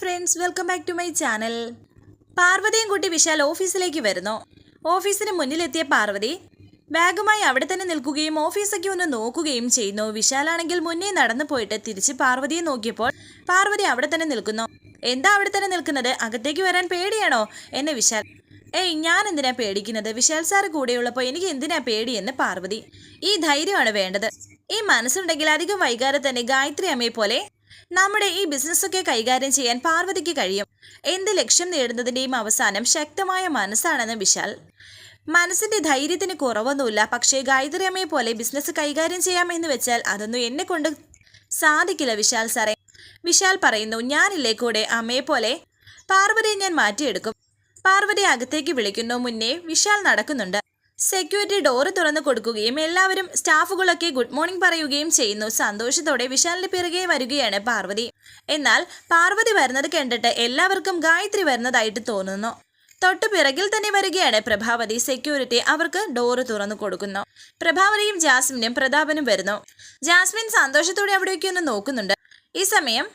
Friends welcome back to my channel പാർവതിയും കുട്ടി വിശാൽ ഓഫീസിലേക്ക് വരുന്നു. ഓഫീസിന് മുന്നിലെത്തിയ പാർവതി ബാഗുമായി അവിടെ തന്നെ നിൽക്കുകയും ഓഫീസൊക്കെ ഒന്ന് നോക്കുകയും ചെയ്യുന്നു. വിശാലാണെങ്കിൽ മുന്നേ നടന്നു പോയിട്ട് തിരിച്ച് പാർവതിയെ നോക്കിയപ്പോൾ പാർവതി അവിടെ തന്നെ നിൽക്കുന്നു. എന്താ അവിടെ തന്നെ നിൽക്കുന്നത്? അകത്തേക്ക് വരാൻ പേടിയാണോ? എന്നെ വിശാൽ ഏയ് ഞാൻ എന്തിനാ പേടിക്കുന്നത്? വിശാൽ സാർ കൂടെയുള്ളപ്പോൾ എനിക്ക് എന്തിനാ പേടിയെന്ന് പാർവതി ഈ ധൈര്യമാണ് വേണ്ടത്. ഈ മനസ്സുണ്ടെങ്കിൽ അധികം വൈകാതെ തന്നെ ഗായത്രി അമ്മയെ പോലെ നമ്മുടെ ഈ ബിസിനസ്സൊക്കെ കൈകാര്യം ചെയ്യാൻ പാർവതിക്ക് കഴിയും. എന്ത് ലക്ഷ്യം നേടുന്നതിന്റെയും അവസാനം ശക്തമായ മനസ്സാണെന്ന് വിശാൽ. മനസ്സിന്റെ ധൈര്യത്തിന് കുറവൊന്നുമില്ല. പക്ഷേ ഗായത്രി അമ്മയെ പോലെ ബിസിനസ് കൈകാര്യം ചെയ്യാമെന്ന് വെച്ചാൽ അതൊന്നും എന്നെ കൊണ്ട് സാധിക്കില്ല വിശാൽ സാറേ. വിശാൽ പറയുന്നു ഞാനില്ലേ കൂടെ അമ്മയെ പോലെ പാർവതിയെ ഞാൻ മാറ്റിയെടുക്കും. പാർവതി അകത്തേക്ക് വിളിക്കുന്നു. മുന്നേ വിശാൽ നടക്കുന്നുണ്ട്. സെക്യൂരിറ്റി ഡോറ് തുറന്നു കൊടുക്കുകയും എല്ലാവരും സ്റ്റാഫുകളൊക്കെ ഗുഡ് മോർണിംഗ് പറയുകയും ചെയ്യുന്നു. സന്തോഷത്തോടെ വിശാലിന്റെ പിറകെ വരികയാണ് പാർവതി. എന്നാൽ പാർവതി വരുന്നത് കണ്ടിട്ട് എല്ലാവർക്കും ഗായത്രി വരുന്നതായിട്ട് തോന്നുന്നു. തൊട്ടു പിറകിൽ തന്നെ വരികയാണ് പ്രഭാവതി. സെക്യൂരിറ്റി അവർക്ക് ഡോറ് തുറന്നു കൊടുക്കുന്നു. പ്രഭാവതിയും ജാസ്മിനും പ്രതാപനും വരുന്നു. ജാസ്മിൻ സന്തോഷത്തോടെ അവിടെയൊക്കെ ഒന്ന് നോക്കുന്നുണ്ട്. ഈ സമയം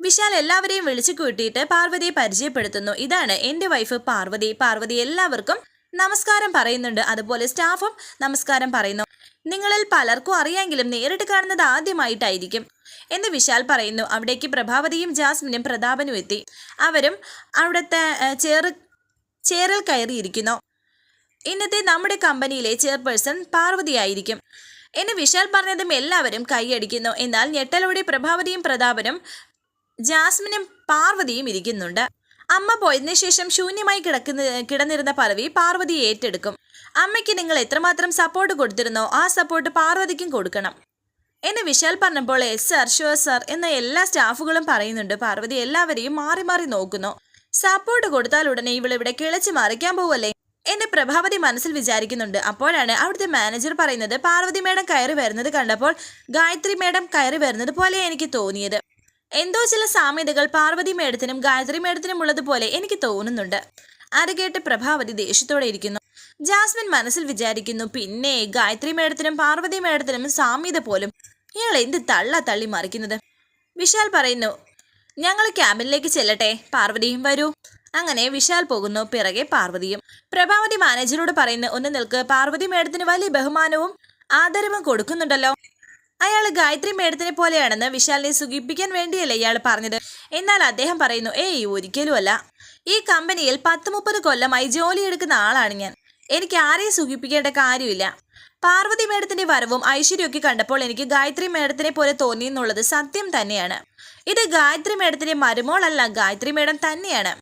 വിശാൽ എല്ലാവരെയും വിളിച്ചു കൂട്ടിയിട്ട് പാർവതിയെ പരിചയപ്പെടുത്തുന്നു. ഇതാണ് എന്റെ വൈഫ് പാർവതി. പാർവതി എല്ലാവർക്കും നമസ്കാരം പറയുന്നുണ്ട്. അതുപോലെ സ്റ്റാഫും നമസ്കാരം പറയുന്നു. നിങ്ങളിൽ പലർക്കും അറിയാമെങ്കിലും നേരിട്ട് കാണുന്നത് ആദ്യമായിട്ടായിരിക്കും എന്ന് വിശാൽ പറയുന്നു. അവിടേക്ക് പ്രഭാവതിയും ജാസ്മിനും പ്രതാപനും എത്തി. അവരും അവിടുത്തെ ചേറ് ചേറിൽ കയറിയിരിക്കുന്നു. ഇന്നത്തെ നമ്മുടെ കമ്പനിയിലെ ചെയർപേഴ്സൺ പാർവതിയായിരിക്കും എന്ന് വിശാൽ പറഞ്ഞതും എല്ലാവരും കൈയടിക്കുന്നു. എന്നാൽ ഞെട്ടലോടെ പ്രഭാവതിയും പ്രതാപനും ജാസ്മിനും പാർവതിയും ഇരിക്കുന്നുണ്ട്. അമ്മ പോയതിനു ശേഷം ശൂന്യമായി കിടക്കുന്ന കിടന്നിരുന്ന പദവി പാർവതി ഏറ്റെടുക്കും. അമ്മയ്ക്ക് നിങ്ങൾ എത്രമാത്രം സപ്പോർട്ട് കൊടുത്തിരുന്നോ ആ സപ്പോർട്ട് പാർവതിക്കും കൊടുക്കണം. എന്ന് വിശാൽ പറഞ്ഞപ്പോൾ എസ് സർ ഷുവർ സർ എന്ന എല്ലാ സ്റ്റാഫുകളും പറയുന്നുണ്ട്. പാർവതി എല്ലാവരെയും മാറി മാറി നോക്കുന്നു. സപ്പോർട്ട് കൊടുത്താൽ ഉടനെ ഇവൾ ഇവിടെ കിളച്ച് മറിക്കാൻ പോവല്ലേ? എന്ന് പ്രഭാവതി മനസ്സിൽ വിചാരിക്കുന്നുണ്ട്. അപ്പോഴാണ് അവിടുത്തെ മാനേജർ പറയുന്നത് പാർവതി മേഡം കയറി വരുന്നത് കണ്ടപ്പോൾ ഗായത്രി മേഡം കയറി വരുന്നത് പോലെ എനിക്ക് തോന്നിയത്. എന്തോ ചില സാമ്യതകൾ പാർവതി മേഡത്തിനും ഗായത്രി മേഡത്തിനും ഉള്ളതുപോലെ എനിക്ക് തോന്നുന്നുണ്ട്. അത് കേട്ട് പ്രഭാവതി ദേഷ്യത്തോടെ ഇരിക്കുന്നു. ജാസ്മിൻ മനസ്സിൽ വിചാരിക്കുന്നു പിന്നെ ഗായത്രി മേഡത്തിനും പാർവതി മേഡത്തിനും സാമ്യത പോലും. ഇയാൾ എന്ത് തള്ള തള്ളി മറിക്കുന്നത്? വിശാൽ പറയുന്നു ഞങ്ങൾ ക്യാബിനിലേക്ക് ചെല്ലട്ടെ പാർവതിയും വരൂ. അങ്ങനെ വിശാൽ പോകുന്നു പിറകെ പാർവതിയും. പ്രഭാവതി മാനേജരോട് പറയുന്നു ഒന്ന് നിൽക്ക് പാർവതി മേഡത്തിന് വലിയ ബഹുമാനവും ആദരവും കൊടുക്കുന്നുണ്ടല്ലോ. അയാൾ ഗായത്രി മേഡത്തിനെ പോലെയാണെന്ന് വിശാലിനെ സുഖിപ്പിക്കാൻ വേണ്ടിയല്ലേ ഇയാൾ പറഞ്ഞത്. എന്നാൽ അദ്ദേഹം പറയുന്നു ഏയ് ഒരിക്കലുമല്ല ഈ കമ്പനിയിൽ പത്ത് മുപ്പത് കൊല്ലമായി ജോലിയെടുക്കുന്ന ആളാണ് ഞാൻ. എനിക്ക് ആരെയും സുഖിപ്പിക്കേണ്ട കാര്യമില്ല. പാർവതി മേഡത്തിന്റെ വരവും ഐശ്വര്യമൊക്കെ കണ്ടപ്പോൾ എനിക്ക് ഗായത്രി മേഡത്തിനെ പോലെ തോന്നി എന്നുള്ളത് സത്യം തന്നെയാണ്. ഇത് ഗായത്രി മേഡത്തിന്റെ മരുമോളല്ല ഗായത്രി മേഡം തന്നെയാണ്.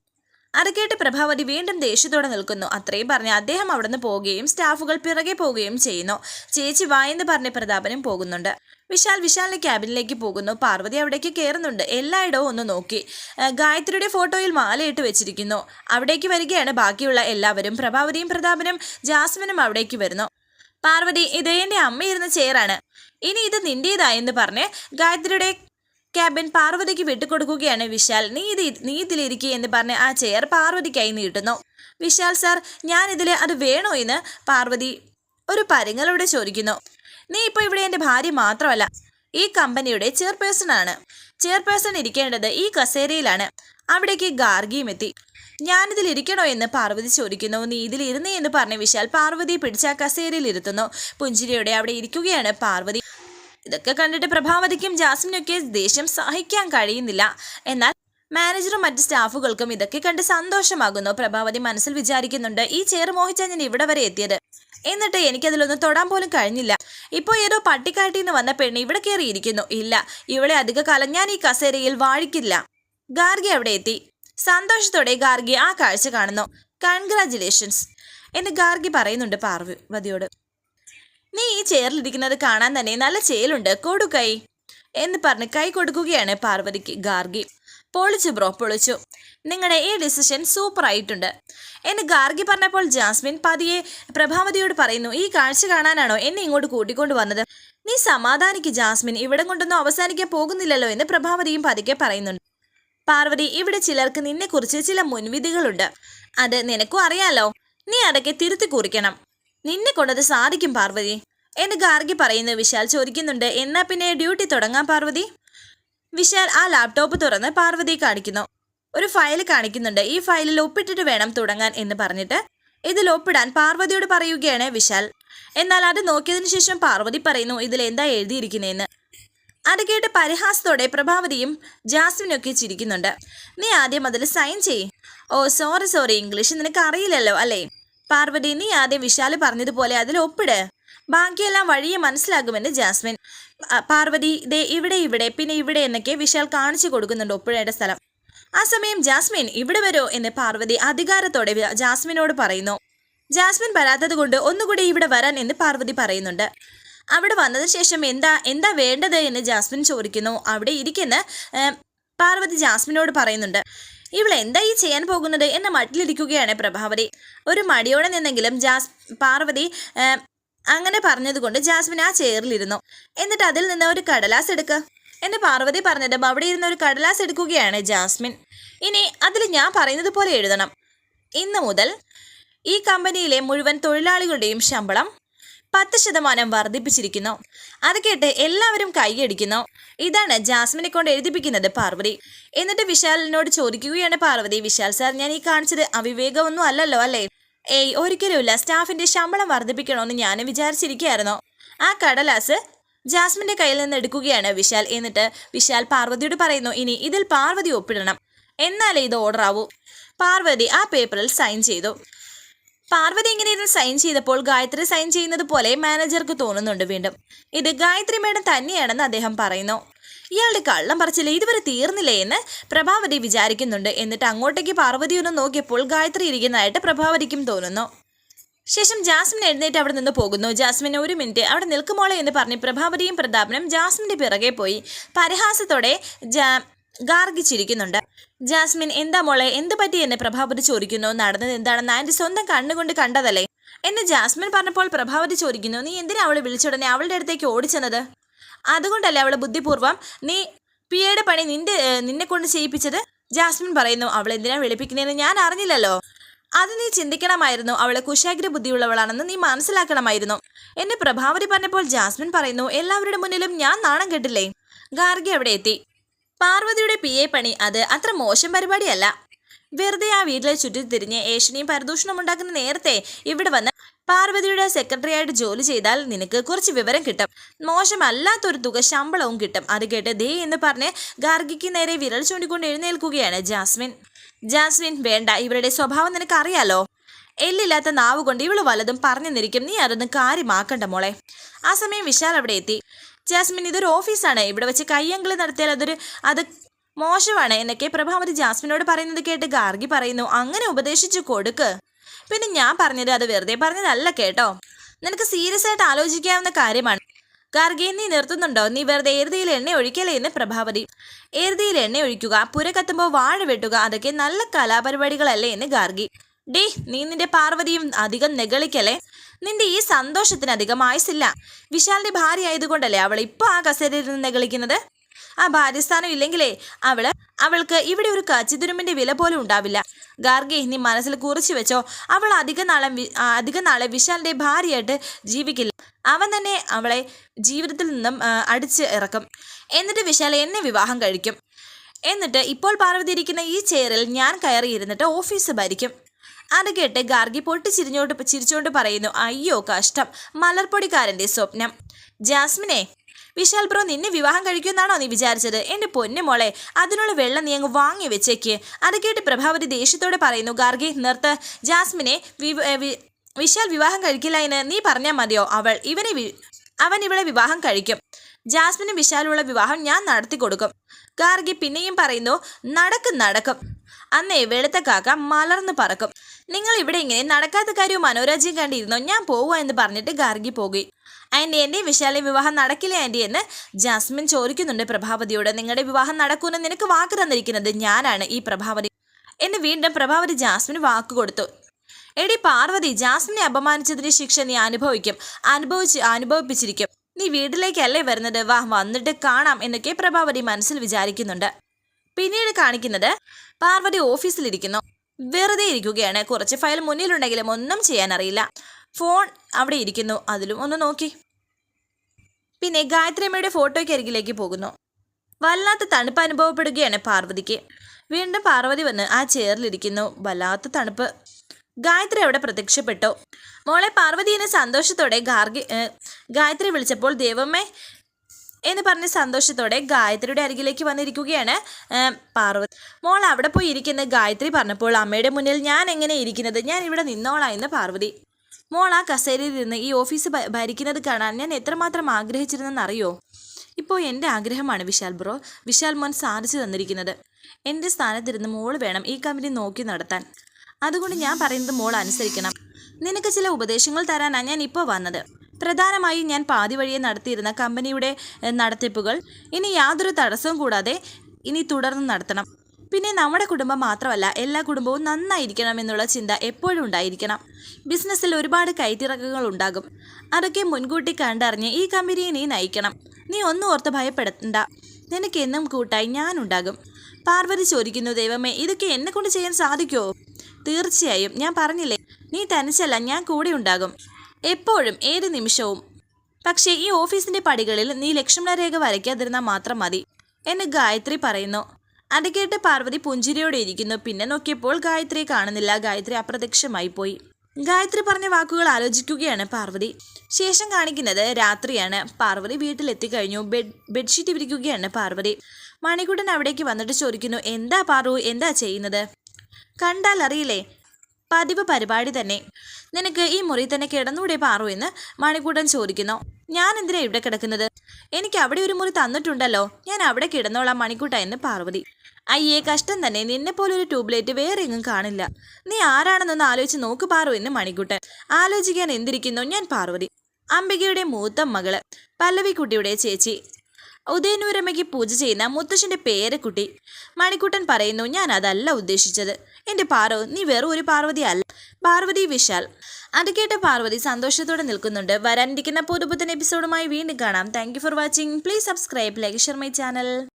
അത് കേട്ട് പ്രഭാവതി വീണ്ടും ദേഷ്യത്തോടെ നിൽക്കുന്നു. അത്രയും പറഞ്ഞ് അദ്ദേഹം അവിടുന്ന് പോവുകയും സ്റ്റാഫുകൾ പിറകെ പോവുകയും ചെയ്യുന്നു. ചേച്ചി വായെന്ന് പറഞ്ഞ് പ്രതാപനും പോകുന്നുണ്ട്. വിശാൽ വിശാലിന്റെ ക്യാബിനിലേക്ക് പോകുന്നു. പാർവതി അവിടേക്ക് കയറുന്നുണ്ട് എല്ലായിടവും ഒന്ന് നോക്കി. ഗായത്രിയുടെ ഫോട്ടോയിൽ മാലയിട്ട് വെച്ചിരിക്കുന്നു. അവിടേക്ക് വരികയാണ് ബാക്കിയുള്ള എല്ലാവരും. പ്രഭാവതിയും പ്രതാപനും ജാസ്മിനും അവിടേക്ക് വരുന്നു. പാർവതി ഇത് എന്റെ അമ്മയിരുന്ന ചെയറാണ് ഇനി ഇത് നിന്റേതായെന്ന് പറഞ്ഞ് ഗായത്രിയുടെ ക്യാബിൻ പാർവതിക്ക് വിട്ടുകൊടുക്കുകയാണ് വിശാൽ. നീ ഇത് നീ ഇതിലിരിക്കുക എന്ന് പറഞ്ഞ് ആ ചെയർ പാർവതിക്കായി നീട്ടുന്നു. വിശാൽ സാർ ഞാൻ ഇതിൽ അത് വേണോ എന്ന്? പാർവതി ഒരു പരിങ്ങളോട് ചോദിക്കുന്നു. നീ ഇപ്പോൾ ഇവിടെ എന്റെ ഭാര്യ മാത്രമല്ല ഈ കമ്പനിയുടെ ചെയർപേഴ്സൺ ആണ്. ചെയർപേഴ്സൺ ഇരിക്കേണ്ടത് ഈ കസേരയിലാണ്. അവിടേക്ക് ഗാർഗിയും എത്തി. ഞാനിതിൽ ഇരിക്കണോ എന്ന്? പാർവതി ചോദിക്കുന്നു. നീ ഇതിൽ ഇരുന്നേ എന്ന് പറഞ്ഞ് വിശാൽ പാർവതി പിടിച്ച കസേരയിൽ ഇരുത്തുന്നു. പുഞ്ചിരിയോടെ അവിടെ ഇരിക്കുകയാണ് പാർവതി. ഇതൊക്കെ കണ്ടിട്ട് പ്രഭാവതിക്കും ജാസ്മിനൊക്കെ ദേഷ്യം സഹിക്കാൻ കഴിയുന്നില്ല. എന്നാൽ മാനേജറും മറ്റ് സ്റ്റാഫുകൾക്കും ഇതൊക്കെ കണ്ട് സന്തോഷമാകുന്നു. പ്രഭാവതി മനസ്സിൽ വിചാരിക്കുന്നുണ്ട് ഈ ചെയർ മോഹിച്ചാൽ ഞാൻ ഇവിടെ വരെ എത്തിയത്. എന്നിട്ട് എനിക്കതിലൊന്നും തൊടാൻ പോലും കഴിഞ്ഞില്ല. ഇപ്പോൾ ഏതോ പട്ടിക്കാട്ടിൽ നിന്ന് വന്ന പെണ്ണ് ഇവിടെ കയറിയിരിക്കുന്നു ഇല്ല ഇവിടെ അധിക കാലം ഞാൻ ഈ കസേരയിൽ വാഴിക്കില്ല. ഗാർഗി അവിടെ എത്തി. സന്തോഷത്തോടെ ഗാർഗി ആ കാഴ്ച കാണുന്നു. കൺഗ്രാജുലേഷൻസ് എന്ന് ഗാർഗി പറയുന്നുണ്ട് പാർവതിയോട്. നീ ഈ ചെയറിലിരിക്കുന്നത് കാണാൻ തന്നെ നല്ല ചേലുണ്ട്. കൊടുക്കൈ എന്ന് പറഞ്ഞ് കൈ കൊടുക്കുകയാണ് പാർവതിക്ക് ഗാർഗി. പൊളിച്ചു ബ്രോ പൊളിച്ചു. നിങ്ങളുടെ ഈ ഡിസിഷൻ സൂപ്പർ ആയിട്ടുണ്ട് എന്ന് ഗാർഗി പറഞ്ഞപ്പോൾ ജാസ്മിൻ പതിയെ പ്രഭാവതിയോട് പറയുന്നു ഈ കാഴ്ച കാണാനാണോ എന്നെ ഇങ്ങോട്ട് കൂട്ടിക്കൊണ്ട് വന്നത്? നീ സമാധാനിക്ക് ജാസ്മിൻ. ഇവിടെ കൊണ്ടൊന്നും അവസാനിക്കാൻ പോകുന്നില്ലല്ലോ എന്ന് പ്രഭാവതിയും പതുക്കെ പറയുന്നുണ്ട്. പാർവതി ഇവിടെ ചിലർക്ക് നിന്നെക്കുറിച്ച് ചില മുൻവിധികളുണ്ട്. അത് നിനക്കും അറിയാലോ. നീ അതൊക്കെ തിരുത്തി കുറിക്കണം. നിന്നെ കൊണ്ടത് സാധിക്കും പാർവതി. എന്ന് ഗാർഗി പറയുന്നു വിശാൽ ചോദിക്കുന്നുണ്ട് എന്നാ പിന്നെ ഡ്യൂട്ടി തുടങ്ങാം പാർവതി? വിശാൽ ആ ലാപ്ടോപ്പ് തുറന്ന് പാർവതി കാണിക്കുന്നു. ഒരു ഫയൽ കാണിക്കുന്നുണ്ട്. ഈ ഫയലിൽ ഒപ്പിട്ടിട്ട് വേണം തുടങ്ങാൻ എന്ന് പറഞ്ഞിട്ട്. ഇതിൽ ഒപ്പിടാൻ പാർവതിയോട് പറയുകയാണ് വിശാൽ. എന്നാൽ അത് നോക്കിയതിനു ശേഷം പാർവതി പറയുന്നു ഇതിൽ എന്താ എഴുതിയിരിക്കുന്നതെന്ന് അത് കേട്ട് പരിഹാസത്തോടെ പ്രഭാവതിയും ജാസ്മിനൊക്കെ ചിരിക്കുന്നുണ്ട്. നീ ആദ്യം അതിൽ സൈൻ ചെയ് ഓ സോറി സോറി ഇംഗ്ലീഷ് നിനക്ക് അറിയില്ലല്ലോ അല്ലേ? പാർവതി നീ ആദ്യം വിശാൽ പറഞ്ഞതുപോലെ അതിൽ ഒപ്പിട്. ബാക്കിയെല്ലാം വഴിയെ മനസ്സിലാകുമെന്ന് ജാസ്മിൻ. പാർവതി ദേ ഇവിടെ ഇവിടെ പിന്നെ ഇവിടെ എന്നൊക്കെ വിശാൽ കാണിച്ചു കൊടുക്കുന്നുണ്ട് ഒപ്പിഴയുടെ സ്ഥലം. ആ സമയം ജാസ്മിൻ ഇവിടെ വരോ എന്ന് പാർവതി അധികാരത്തോടെ ജാസ്മിനോട് പറയുന്നു. ജാസ്മിൻ വരാത്തത് കൊണ്ട് ഒന്നുകൂടി ഇവിടെ വരാൻ എന്ന് പാർവതി പറയുന്നുണ്ട്. അവിടെ വന്നതിന് ശേഷം എന്താ എന്താ വേണ്ടത് എന്ന് ജാസ്മിൻ ചോദിക്കുന്നു. അവിടെ ഇരിക്കുന്ന പാർവതി ജാസ്മിനോട് പറയുന്നുണ്ട്. ഇവൾ എന്താ ഈ ചെയ്യാൻ പോകുന്നത് എന്ന മട്ടിലിരിക്കുകയാണ് പ്രഭാവതി. ഒരു മടിയോടെ നിന്നെങ്കിലും ജാസ് പാർവതി അങ്ങനെ പറഞ്ഞതുകൊണ്ട് ജാസ്മിൻ ആ ചെയറിലിരുന്നു. എന്നിട്ട് അതിൽ നിന്ന് ഒരു കടലാസ് എടുക്കുക എന്ന് പാർവതി പറഞ്ഞതും അവിടെ ഇരുന്ന് ഒരു കടലാസ് എടുക്കുകയാണ് ജാസ്മിൻ. ഇനി അതിൽ ഞാൻ പറയുന്നത് പോലെ എഴുതണം. ഇന്ന് മുതൽ ഈ കമ്പനിയിലെ മുഴുവൻ തൊഴിലാളികളുടെയും ശമ്പളം പത്ത് ശതമാനം വർദ്ധിപ്പിച്ചിരിക്കുന്നു. അത് കേട്ട് എല്ലാവരും കൈയടിക്കുന്നു. ഇതാണ് ജാസ്മിനെ കൊണ്ട് എഴുതിപ്പിക്കുന്നത് പാർവതി. എന്നിട്ട് വിശാലിനോട് ചോദിക്കുകയാണ് പാർവതി വിശാൽ സാർ ഞാൻ ഈ കാണിച്ചത് അവിവേകമൊന്നും അല്ലല്ലോ അല്ലേ? ഏയ് ഒരിക്കലുമില്ല. സ്റ്റാഫിന്റെ ശമ്പളം വർദ്ധിപ്പിക്കണമെന്ന് ഞാൻ വിചാരിച്ചിരിക്കുകയായിരുന്നു. ആ കടലാസ് ജാസ്മിന്റെ കയ്യിൽ നിന്ന് എടുക്കുകയാണ് വിശാൽ. എന്നിട്ട് വിശാൽ പാർവതിയോട് പറയുന്നു ഇനി ഇതിൽ പാർവതി ഒപ്പിടണം. എന്നാലേ ഇത് ഓർഡർ ആവൂ പാർവതി ആ പേപ്പറിൽ സൈൻ ചെയ്തു. പാർവതി ഇങ്ങനെ ഇരുന്ന് സൈൻ ചെയ്തപ്പോൾ ഗായത്രി സൈൻ ചെയ്യുന്നത് പോലെ മാനേജർക്ക് തോന്നുന്നുണ്ട് വീണ്ടും. ഇത് ഗായത്രി മേഡം തന്നെയാണെന്ന് അദ്ദേഹം പറയുന്നു. ഇയാളുടെ കള്ളം പറച്ചില്ല ഇതുവരെ തീർന്നില്ലേ എന്ന് പ്രഭാവതി വിചാരിക്കുന്നുണ്ട്. എന്നിട്ട് അങ്ങോട്ടേക്ക് പാർവതി ഒന്ന് നോക്കിയപ്പോൾ ഗായത്രി ഇരിക്കുന്നതായിട്ട് പ്രഭാവതിക്കും തോന്നുന്നു. ശേഷം ജാസ്മിൻ എഴുന്നേറ്റ് അവിടെ നിന്ന് പോകുന്നു. ജാസ്മിൻ ഒരു മിനിറ്റ്. അവിടെ നിൽക്കുമോളെ എന്ന് പറഞ്ഞ് പ്രഭാവതിയും പ്രതാപനും ജാസ്മിന്റെ പിറകെ പോയി. പരിഹാസത്തോടെ ജാ ഗാർഗിച്ചിരിക്കുന്നുണ്ട്. ജാസ്മിൻ എന്താ മോളെ എന്ത് പറ്റി എന്നെ പ്രഭാവതി ചോദിക്കുന്നു? നടന്നത് എന്താണെന്ന് ആന്റി സ്വന്തം കണ്ണുകൊണ്ട് കണ്ടതല്ലേ? എന്ന് ജാസ്മിൻ പറഞ്ഞപ്പോൾ പ്രഭാവതി ചോദിക്കുന്നു നീ എന്തിനാ അവളെ വിളിച്ചുടനെ അവളുടെ അടുത്തേക്ക് ഓടിച്ചെന്നത്? അതുകൊണ്ടല്ലേ അവളെ ബുദ്ധിപൂർവം നീ പിയയുടെ പണി നിന്റെ നിന്നെ കൊണ്ട് ചെയ്യിപ്പിച്ചത്? ജാസ്മിൻ പറയുന്നു അവൾ എന്തിനാ വിളിപ്പിക്കുന്നതെന്ന് ഞാൻ അറിഞ്ഞില്ലല്ലോ. അത് നീ ചിന്തിക്കണമായിരുന്നു. അവളെ കുശാഗ്ര ബുദ്ധിയുള്ളവളാണെന്ന് നീ മനസ്സിലാക്കണമായിരുന്നു. എന്നെ പ്രഭാവതി പറഞ്ഞപ്പോൾ ജാസ്മിൻ പറയുന്നു എല്ലാവരുടെ മുന്നിലും ഞാൻ നാണം കെട്ടില്ലേ? ഗാർഗി അവിടെ എത്തി. പാർവതിയുടെ പി എ പണി അത് അത്ര മോശം പരിപാടിയല്ല. വെറുതെ ആ വീട്ടിലെ ചുറ്റി തിരിഞ്ഞ് ഏഷ്യനെയും പരദൂഷണം ഉണ്ടാക്കുന്ന നേരത്തെ ഇവിടെ വന്ന് പാർവതിയുടെ സെക്രട്ടറിയായിട്ട് ജോലി ചെയ്താൽ നിനക്ക് കുറച്ച് വിവരം കിട്ടും. മോശമല്ലാത്തൊരു തുക ശമ്പളവും കിട്ടും. അത് കേട്ട് ദേ എന്ന് പറഞ്ഞ് ഗാർഗിക്ക് നേരെ വിരൽ ചൂണ്ടിക്കൊണ്ട് എഴുന്നേൽക്കുകയാണ് ജാസ്മിൻ. ജാസ്മിൻ വേണ്ട ഇവരുടെ സ്വഭാവം നിനക്ക് അറിയാലോ എല്ലില്ലാത്ത നാവ് കൊണ്ട് ഇവൾ വലതും പറഞ്ഞു നിരിക്കും നീ അതൊന്നും കാര്യമാക്കണ്ട മോളെ. ആ സമയം വിശാൽ അവിടെ എത്തി. ജാസ്മിൻ ഇതൊരു ഓഫീസാണ്. ഇവിടെ വെച്ച് കയ്യങ്കിളി നടത്തിയാൽ അതൊരു അത് മോശമാണ് എന്നൊക്കെ പ്രഭാവതി ജാസ്മിനോട് പറയുന്നത് കേട്ട് ഗാർഗി പറയുന്നു അങ്ങനെ ഉപദേശിച്ചു കൊടുക്ക്. പിന്നെ ഞാൻ പറഞ്ഞത് അത് വെറുതെ പറഞ്ഞതല്ല കേട്ടോ. നിനക്ക് സീരിയസ് ആയിട്ട് ആലോചിക്കാവുന്ന കാര്യമാണ്. ഗാർഗി നീ നിർത്തുന്നുണ്ടോ? നീ വെറുതെ എരുതിയിൽ എണ്ണ ഒഴിക്കലേ എന്ന് പ്രഭാവതി. എരുതിയിൽ എണ്ണ ഒഴിക്കുക പുര കത്തുമ്പോൾ വാഴ വെട്ടുക അതൊക്കെ നല്ല കലാപരിപാടികളല്ലേ എന്ന് ഗാർഗി. ഡേ നീ നിന്റെ പാർവതിയും അധികം നെഗളിക്കല്ലേ? നിന്റെ ഈ സന്തോഷത്തിന് അധികം ആയുസില്ല വിശാലിന്റെ ഭാര്യ ആയതുകൊണ്ടല്ലേ അവൾ ഇപ്പോൾ ആ കസേരയിൽ നിന്ന് കളിക്കുന്നത്? ആ ഭാര്യസ്ഥാനം ഇല്ലെങ്കിലേ അവൾ അവൾക്ക് ഇവിടെ ഒരു കച്ചിതുരുമ്പിന്റെ വില പോലും ഉണ്ടാവില്ല. ഗാർഗെ നീ മനസ്സിൽ കുറിച്ചു വെച്ചോ. അവൾ അധിക നാളെ അധിക നാളെ വിശാലിന്റെ ഭാര്യയായിട്ട് ജീവിക്കില്ല. അവൻ തന്നെ അവളെ ജീവിതത്തിൽ നിന്നും അടിച്ച് ഇറക്കും. എന്നിട്ട് വിശാൽ എന്നെ വിവാഹം കഴിക്കും. എന്നിട്ട് ഇപ്പോൾ പാർവതി ഇരിക്കുന്ന ഈ ചെയറിൽ ഞാൻ കയറി ഇരുന്നിട്ട് ഓഫീസ് ഭരിക്കും. അത് കേട്ട് ഗാർഗി പൊട്ടി ചിരിഞ്ഞോട്ട് ചിരിച്ചോണ്ട് പറയുന്നു അയ്യോ കഷ്ടം. മലർപ്പൊടിക്കാരന്റെ സ്വപ്നം. ജാസ്മിനെ വിശാൽ ബ്രോ നിന്നെ വിവാഹം കഴിക്കുമെന്നാണോ നീ വിചാരിച്ചത്? എന്റെ പൊന്നു മോളെ അതിനുള്ള വെള്ളം നീ അങ്ങ് വാങ്ങി വെച്ചേക്ക്. അത് കേട്ട് പ്രഭാവതി ദേഷ്യത്തോടെ പറയുന്നു ഗാർഗി നിർത്ത്. ജാസ്മിനെ വിശാൽ വിവാഹം കഴിക്കില്ല എന്ന് നീ പറഞ്ഞാൽ മതിയോ? അവൾ ഇവനെ അവൻ ഇവളെ വിവാഹം കഴിക്കും. ജാസ്മിനും വിശാലുള്ള വിവാഹം ഞാൻ നടത്തി കൊടുക്കും ഗാർഗി പിന്നെയും പറയുന്നു നടക്കും നടക്കും. അന്നേ വെളുത്ത കാക്ക മലർന്ന് പറക്കും. നിങ്ങൾ ഇവിടെ ഇങ്ങനെ നടക്കാത്ത കാര്യവും മനോരാജ്യം കണ്ടിരുന്നോ? ഞാൻ പോവുക എന്ന് പറഞ്ഞിട്ട് ഗാർഗി പോകി. ആന്റി എന്റെ വിശാലെ വിവാഹം നടക്കില്ല ആന്റി എന്ന് ജാസ്മിൻ ചോദിക്കുന്നുണ്ട് പ്രഭാവതിയോട്. നിങ്ങളുടെ വിവാഹം നടക്കൂന്ന് നിനക്ക് വാക്ക് തന്നിരിക്കുന്നത് ഞാനാണ് ഈ പ്രഭാവതി. എന്ന് വീണ്ടും പ്രഭാവതി ജാസ്മിന് വാക്ക് കൊടുത്തു. എടി പാർവതി ജാസ്മിനെ അപമാനിച്ചതിന്റെ ശിക്ഷ നീ അനുഭവിക്കും. അനുഭവിച്ച് അനുഭവിപ്പിച്ചിരിക്കും. നീ വീട്ടിലേക്കല്ലേ വരുന്നത്? വാ വന്നിട്ട് കാണാം എന്നൊക്കെ പ്രഭാവതി മനസ്സിൽ വിചാരിക്കുന്നുണ്ട്. പിന്നീട് കാണിക്കുന്നത് പാർവതി ഓഫീസിലിരിക്കുന്നു. വെറുതെ ഇരിക്കുകയാണ്. കുറച്ച് ഫയൽ മുന്നിലുണ്ടെങ്കിലും ഒന്നും ചെയ്യാൻ അറിയില്ല ഫോൺ അവിടെ ഇരിക്കുന്നു. അതിലും ഒന്ന് നോക്കി. പിന്നെ ഗായത്രിയമ്മയുടെ ഫോട്ടോയ്ക്ക് അരികിലേക്ക് പോകുന്നു. വല്ലാത്ത തണുപ്പ് അനുഭവപ്പെടുകയാണ് പാർവതിക്ക്. വീണ്ടും പാർവതി വന്ന് ആ ചെയറിലിരിക്കുന്നു. വല്ലാത്ത തണുപ്പ്. ഗായത്രി അവിടെ പ്രത്യക്ഷപ്പെട്ടു. മോളെ പാർവതി എന്നെ സന്തോഷത്തോടെ ഗാർഗി ഗായത്രി വിളിച്ചപ്പോൾ ദേവമ്മേ എന്ന് പറഞ്ഞ് സന്തോഷത്തോടെ ഗായത്രിയുടെ അരികിലേക്ക് വന്നിരിക്കുകയാണ് പാർവതി. മോൾ അവിടെ പോയി ഇരിക്കുന്ന. ഗായത്രി പറഞ്ഞപ്പോൾ അമ്മയുടെ മുന്നിൽ ഞാൻ എങ്ങനെ ഇരിക്കുന്നത്? ഞാൻ ഇവിടെ നിന്നോളാം എന്ന് പാർവതി. മോൾ ആ കസേരയിൽ നിന്ന് ഈ ഓഫീസ് ഭരിക്കുന്നത് കാണാൻ ഞാൻ എത്രമാത്രം ആഗ്രഹിച്ചിരുന്നെന്നറിയോ? ഇപ്പോൾ എന്റെ ആഗ്രഹമാണ് വിശാൽ ബ്രോ വിശാൽ മോൻ സാധിച്ചു തന്നിരിക്കുന്നത്. എന്റെ സ്ഥാനത്തിരുന്ന് മോൾ വേണം ഈ കമ്പനി നോക്കി നടത്താൻ. അതുകൊണ്ട് ഞാൻ പറയുന്നത് മോൾ അനുസരിക്കണം. നിനക്ക് ചില ഉപദേശങ്ങൾ തരാനാണ് ഞാൻ ഇപ്പോൾ വന്നത്. പ്രധാനമായും ഞാൻ പാതി വഴിയെ നടത്തിയിരുന്ന കമ്പനിയുടെ നടത്തിപ്പുകൾ. ഇനി യാതൊരു തടസ്സവും കൂടാതെ ഇനി തുടർന്ന് നടത്തണം. പിന്നെ നമ്മുടെ കുടുംബം മാത്രമല്ല എല്ലാ കുടുംബവും നന്നായിരിക്കണം എന്നുള്ള ചിന്ത എപ്പോഴും ഉണ്ടായിരിക്കണം. ബിസിനസ്സിൽ ഒരുപാട് കയറ്റിറക്കങ്ങൾ ഉണ്ടാകും. അതൊക്കെ മുൻകൂട്ടി കണ്ടറിഞ്ഞ് ഈ കമ്പനിയെ നീ നയിക്കണം. നീ ഒന്നും ഓർത്ത് ഭയപ്പെടണ്ട. നിനക്ക് എന്നും കൂട്ടായി ഞാനുണ്ടാകും പാർവതി ചോദിക്കുന്നു ദൈവമേ ഇതൊക്കെ എന്നെ കൊണ്ട് ചെയ്യാൻ സാധിക്കുമോ തീർച്ചയായും. ഞാൻ പറഞ്ഞില്ലേ നീ തനിച്ചല്ല ഞാൻ കൂടെ ഉണ്ടാകും. എപ്പോഴും ഏത് നിമിഷവും. പക്ഷേ ഈ ഓഫീസിന്റെ പടികളിൽ നീ ലക്ഷ്മണരേഖ വരയ്ക്കാതിരുന്നാൽ മാത്രം മതി എന്ന് ഗായത്രി പറയുന്നു. അത് കേട്ട് പാർവതി പുഞ്ചിരിയോടെ ഇരിക്കുന്നു. പിന്നെ നോക്കിയപ്പോൾ ഗായത്രിയെ കാണുന്നില്ല. ഗായത്രി അപ്രത്യക്ഷമായി പോയി. ഗായത്രി പറഞ്ഞ വാക്കുകൾ ആലോചിക്കുകയാണ് പാർവതി. ശേഷം കാണിക്കുന്നത് രാത്രിയാണ്. പാർവതി വീട്ടിലെത്തിക്കഴിഞ്ഞു. ബെഡ് ബെഡ്ഷീറ്റ് വിരിക്കുകയാണ് പാർവതി. മണിക്കുട്ടൻ അവിടേക്ക് വന്നിട്ട് ചോദിക്കുന്നു എന്താ പാറു? എന്താ ചെയ്യുന്നത്? കണ്ടാൽ അറിയില്ലേ? പതിവ് പരിപാടി തന്നെ. നിനക്ക് ഈ മുറി തന്നെ കിടന്നൂടെ പാറു എന്ന് മണിക്കൂട്ടൻ ചോദിക്കുന്നു. ഞാൻ എന്തിനാ ഇവിടെ കിടക്കുന്നത്? എനിക്ക് അവിടെ ഒരു മുറി തന്നിട്ടുണ്ടല്ലോ. ഞാൻ അവിടെ കിടന്നോളാം മണിക്കൂട്ട എന്ന് പാർവതി. അയ്യേ കഷ്ടം തന്നെ. നിന്നെ പോലെ ഒരു ട്യൂബ്ലൈറ്റ് വേറെ എങ്ങും കാണില്ല. നീ ആരാണെന്നൊന്ന് ആലോചിച്ച് നോക്ക് പാറു എന്ന് മണിക്കൂട്ടൻ. ആലോചിക്കാൻ എന്തിരിക്കുന്നു? ഞാൻ പാർവതി. അംബികയുടെ മൂത്ത മകൾ. പല്ലവിക്കുട്ടിയുടെ ചേച്ചി. ഉദയനൂരമ്മയ്ക്ക് പൂജ ചെയ്യുന്ന മുത്തശ്ശന്റെ പേരക്കുട്ടി. മണിക്കുട്ടൻ പറയുന്നു ഞാൻ അതല്ല ഉദ്ദേശിച്ചത്. എന്റെ പാറു നീ വെറും ഒരു പാർവതി അല്ല. പാർവതി വിശാൽ. അത് കേട്ട പാർവതി സന്തോഷത്തോടെ നിൽക്കുന്നുണ്ട്. വരാനിരിക്കുന്ന പുതുപുത്തൻ എപ്പിസോഡുമായി വീണ്ടും കാണാം. Thank for watching please subscribe like share my channel